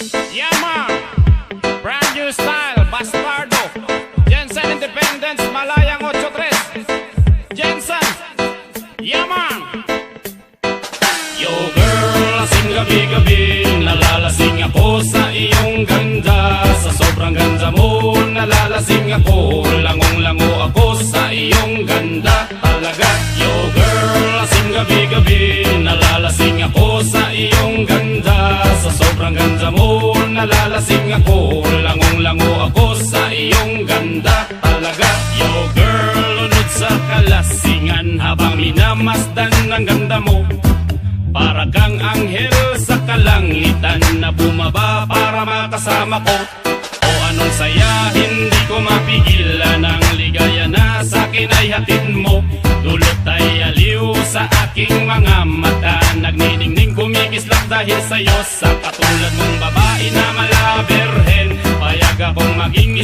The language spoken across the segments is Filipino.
Yeah. Brand new style, Bastardo. Jensen Independence, Malayang 83. Jensen. Yeah, man. Yo, girl, lasing gabi-gabi. Nalalasing nalalasing ako. Langong-lango ako sa iyong ganda. Talaga, yo, girl, lunod sa kalasingan. Habang minamasdan ang ganda mo. Para kang anghel sa kalangitan na bumaba para makasama ko O anong saya, hindi ko mapigilan Ang ligaya na sa akin ay hatid mo Dulot ay aliw sa aking mga mata Nagniningning kumikislap dahil sa'yo Sa katulad mong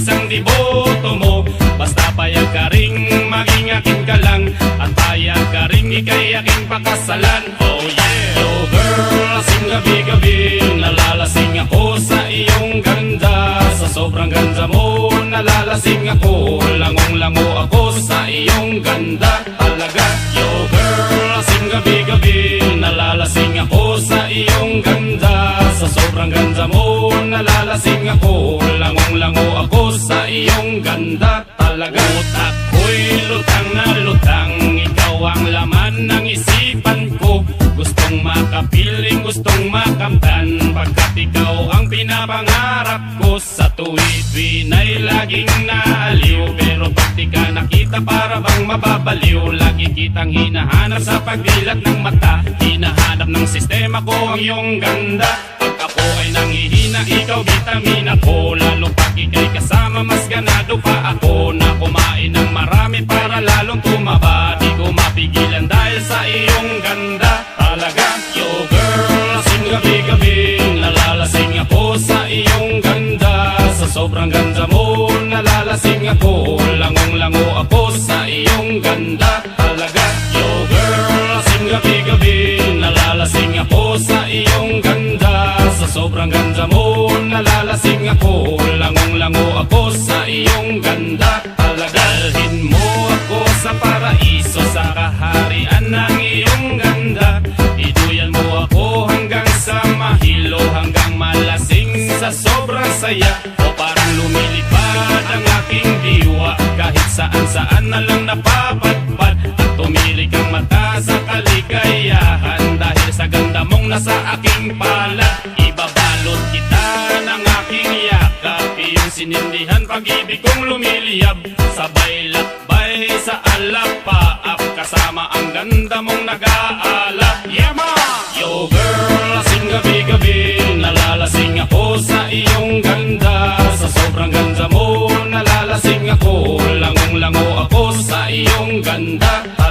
isang diboto mo. Basta payag ka ring maging akin ka lang At payag ka ring ikay aking pakasalan. Oh yeah. Yo girl, lasing gabi-gabi Nalalasing ako sa iyong ganda. Sa sobrang ganda mo Nalalasing ako Langong-lango ako sa iyong ganda. Talaga ang laman ng isipan ko? Gustong makapiling, gustong makamtan. Pagkat ikaw ang pinapangarap ko Sa tuwid-tuwin ay laging naaliw. Pero pag ka nakita para bang mababaliw. Lagi kitang hinahanap sa pagdilat ng mata. Hinahanap ng sistema ko ang iyong ganda. Pag ako ay nangihina, ikaw vitamina ko sobrang ganda mo, nalalasing ako. Langong-lango ako sa iyong ganda. Talaga, yo girl, lasing gabi-gabi. Nalalasing ako sa iyong ganda. Sa sobrang ganda mo, nalalasing ako. Langong-lango ako sa iyong ganda sa sobrang saya. O parang lumilipad ang aking diwa. Kahit saan saan na lang napapadpad. At tumirik ang mata sa kaligayahan. Dahil sa ganda mong nasa aking palad Ibabalot kita ng aking yakap. Iyong sinindihan pag-ibig kong lumiliyab. Sabay lakbay sa alapaap Kasama ang ganda mong nag-aalap iyong ganda. Sa sobrang ganda mo Nalalasing ako. Langong-lango ako sa iyong ganda